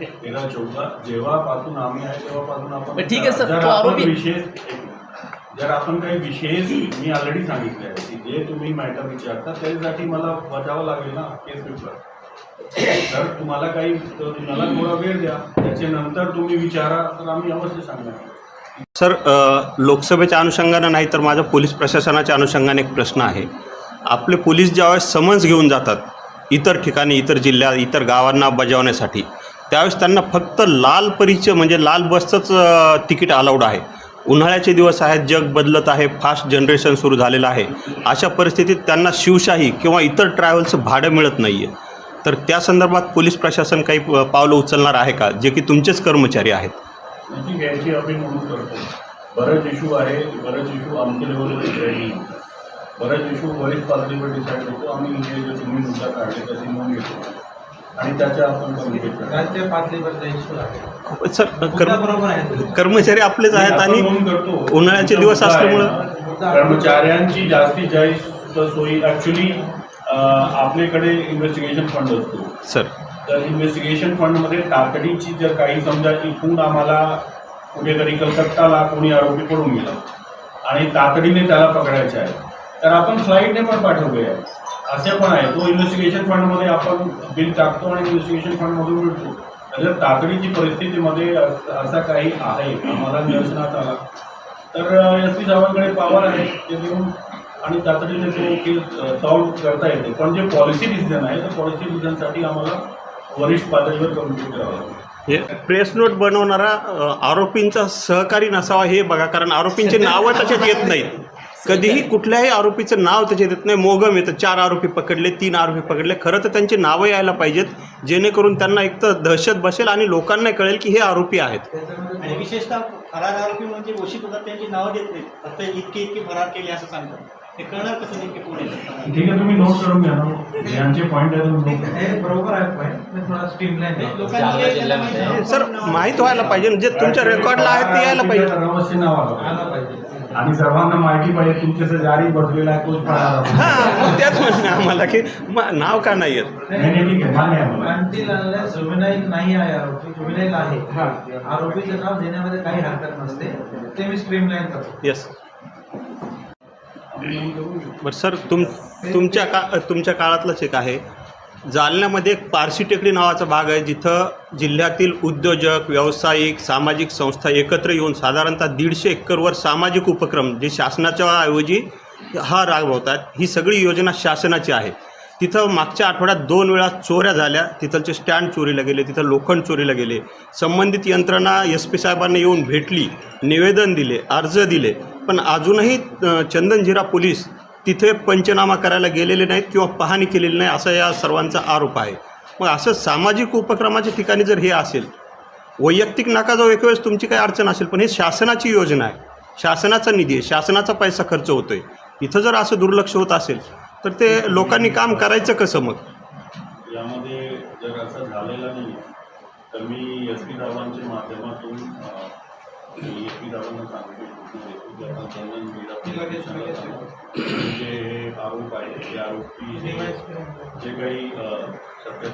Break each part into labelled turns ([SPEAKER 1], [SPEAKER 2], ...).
[SPEAKER 1] तेरा चौदा जेव्हापासून आम्ही आहे तेव्हापासून आपण
[SPEAKER 2] पण ठीक आहे सर,
[SPEAKER 1] जर
[SPEAKER 2] तो आरोपी-
[SPEAKER 1] विशेष. जर आपण काही विशेष मी ऑलरेडी सांगितले आहे की जे तुम्ही मॅटर विचारता त्याच्यासाठी मला बजावं लागेल ना केस पेपर तर तुम्हाला काही मला थोडा वेळ द्या. त्याच्यानंतर तुम्ही विचारा तर आम्ही अवश्य सांगणार.
[SPEAKER 3] सर लोकसभेच्या अनुषंगानं नाही तर माझा पोलीस प्रशासनाच्या अनुषंगाने एक प्रश्न आहे. आपले पोलीस ज्यावेळेस समन्स घेऊन जातात इतर ठिकाणी इतर जिल्ह्यात इतर गावांना बजावण्यासाठी. त्यावेळेस त्यांना फक्त लाल परिचय म्हणजे लाल बसचंच तिकीट अलाउड आहे. उन्हाळ्याचे दिवस आहेत जग बदलत आहे फास्ट जनरेशन सुरू झालेलं आहे. अशा परिस्थितीत त्यांना शिवशाही किंवा इतर ट्रॅव्हल्सचं भाडं मिळत नाही आहे तर त्या संदर्भात पोलीस प्रशासन काही पावलं उचलणार आहे का? जे की तुमचेच कर्मचारी आहेत.
[SPEAKER 1] बरेच आहे बरेच इशू आमच्या लेवलवर डिसाईड नाही बरेच वरिष्ठ पातळीवर डिसाईड होतो. आम्ही इथे जे तुम्ही मुद्दा काढले त्याची नोंद घेतो. आणि त्याच्या आपण कम्युनिकेट करतो.
[SPEAKER 4] राज्य पातळीवरचा इश्यू आहे.
[SPEAKER 3] सर कर्म
[SPEAKER 4] बरोबर आहे
[SPEAKER 3] कर्मचारी आपलेच आहेत आणि उन्हाळ्याचे दिवस असल्यामुळं
[SPEAKER 1] कर्मचाऱ्यांची जास्तीत जास्त सोयी ॲक्च्युली आपल्याकडे इन्व्हेस्टिगेशन फंड असतो.
[SPEAKER 3] सर.
[SPEAKER 1] तर इन्व्हेस्टिगेशन फंडमध्ये तातडीची जर काही समजा इथून आम्हाला कुठेतरी कलकत्ताला कोणी आरोपी पडून गेला आणि तातडीने त्याला पकडायचं आहे. तर आपण फ्लाईटने पण पाठवूया. असे पण आहे. तो इन्व्हेस्टिगेशन फंडमध्ये आपण बिल टाकतो आणि इन्व्हेस्टिगेशन फंडमधून मिळतो. जर तातडीची परिस्थितीमध्ये असा काही आहे. आम्हाला निदर्शनात आला. तर एस पी साहेबांकडे पॉवर आहे ते देऊन आणि तातडीने तो केस सॉल्व्ह करता येते. पण जे पॉलिसी डिसिजन आहे तर पॉलिसी डिसिजनसाठी आम्हाला वरिष्ठ पातळीवर कम्युनिकेट करावं लागेल.
[SPEAKER 3] हे प्रेस नोट बनवणारा आरोपींचा सहकारी नसावा हे बघा कारण आरोपींचे नावं त्याच्यात येत नाहीत. कधीही कुठल्याही आरोपीचं नाव त्याच्यात येत नाही मोगम येतं. चार आरोपी पकडले तीन आरोपी पकडले. खरं तर त्यांची नावं यायला पाहिजेत जेणेकरून त्यांना एक तर दहशत बसेल आणि लोकांना कळेल की हे आरोपी आहेत.
[SPEAKER 5] आणि विशेषतः फरार आरोपी म्हणजे घोषित होतात त्यांची नावं देत नाहीत. फक्त इतके इतके फरार केले असं सांगतात. ते कळणार कसं नेमके पुढे
[SPEAKER 1] ठीक आहे तुम्ही नोट करून घ्या ना. यांचे पॉईंट आहे तुम्ही note करा.
[SPEAKER 4] हे बरोबर आहे पण थोडा स्ट्रीमलाईन.
[SPEAKER 3] सर माहीत व्हायला पाहिजे. जे तुमच्या रेकॉर्डला आहे ते यायला पाहिजे.
[SPEAKER 1] अवश्य नाव आलं.
[SPEAKER 4] आला
[SPEAKER 1] पाहिजे.
[SPEAKER 4] पाहिजे
[SPEAKER 1] आणि सर्वांना माहिती पाहिजे जारी बसलेला आहे तोच.
[SPEAKER 3] हां म्हणणं आहे आम्हाला की म- नाव का नाही येत?
[SPEAKER 1] नाही नाही, ठीक आहे मान्य आहे मला
[SPEAKER 4] अंटील अनलेस जुमिनाईल नाही आहे आरोपी जुमिनाईल आहे. आरोपीचं नाव देण्यामध्ये काही हरकत नसते. ते मी स्ट्रीमलाईन करतो.
[SPEAKER 3] येस बरं सर तुम तुमच्या का तुमच्या काळातलंच एक आहे. जालन्यामध्ये एक पारशी टेकडी नावाचा भाग आहे जिथं जिल्ह्यातील उद्योजक व्यावसायिक सामाजिक संस्था एकत्र येऊन साधारणतः दीडशे एकरवर सामाजिक उपक्रम जे शासनाच्या ऐवजी हा राबवतात ही सगळी योजना शासनाची आहे. तिथं मागच्या आठवड्यात दोन वेळा चोऱ्या झाल्या. तिथलचे स्टँड चोरीला गेले तिथं लोखंड चोरीला गेले. संबंधित यंत्रणा एस पी साहेबांना येऊन भेटली निवेदन दिले अर्ज दिले. पण अजूनही चंदनझिरा पोलीस तिथे पंचनामा करायला गेलेले नाहीत किंवा पाहणी केलेली नाही असा या सर्वांचा आरोप आहे. मग असं सामाजिक उपक्रमाच्या ठिकाणी जर हे असेल वैयक्तिक नाका जाऊ एक वेळेस तुमची काही अडचण असेल पण हे शासनाची योजना आहे. शासनाचा निधी आहे शासनाचा पैसा खर्च होतो आहे इथं जर असं दुर्लक्ष होत असेल तर ते लोकांनी काम करायचं कसं मग?
[SPEAKER 1] यामध्ये जर असं झालेलं नाही तर मी एस पी साहेबांच्या माध्यमातून एस पी साहेबांना जे आरोप आहे ते आरोपी जे काही अं,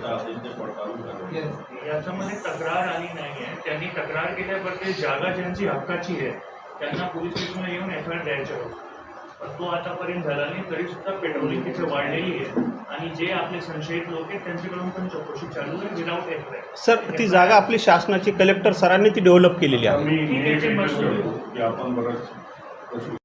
[SPEAKER 1] असेल ते पडताळून करावे
[SPEAKER 6] याच्यामध्ये तक्रार आली नाही आहे. त्यांनी तक्रार केल्यावर ते जागा ज्यांची हक्काची आहे त्यांना पोलीस स्टेशनला येऊन एफ आय आर द्यायच्या होत्या तो आतापर्यंत झाला नाही तरी सुद्धा पेट्रोलिंग तिथे वाढलेली आहे. आणि जे आपले संशयित लोक आहेत त्यांच्याकडून पण चौकशी चालू आहे विदाऊट एफ
[SPEAKER 3] सर ती जागा आपली शासनाची कलेक्टर सरांनी ती डेव्हलप केलेली आहे.
[SPEAKER 1] आपण बरंच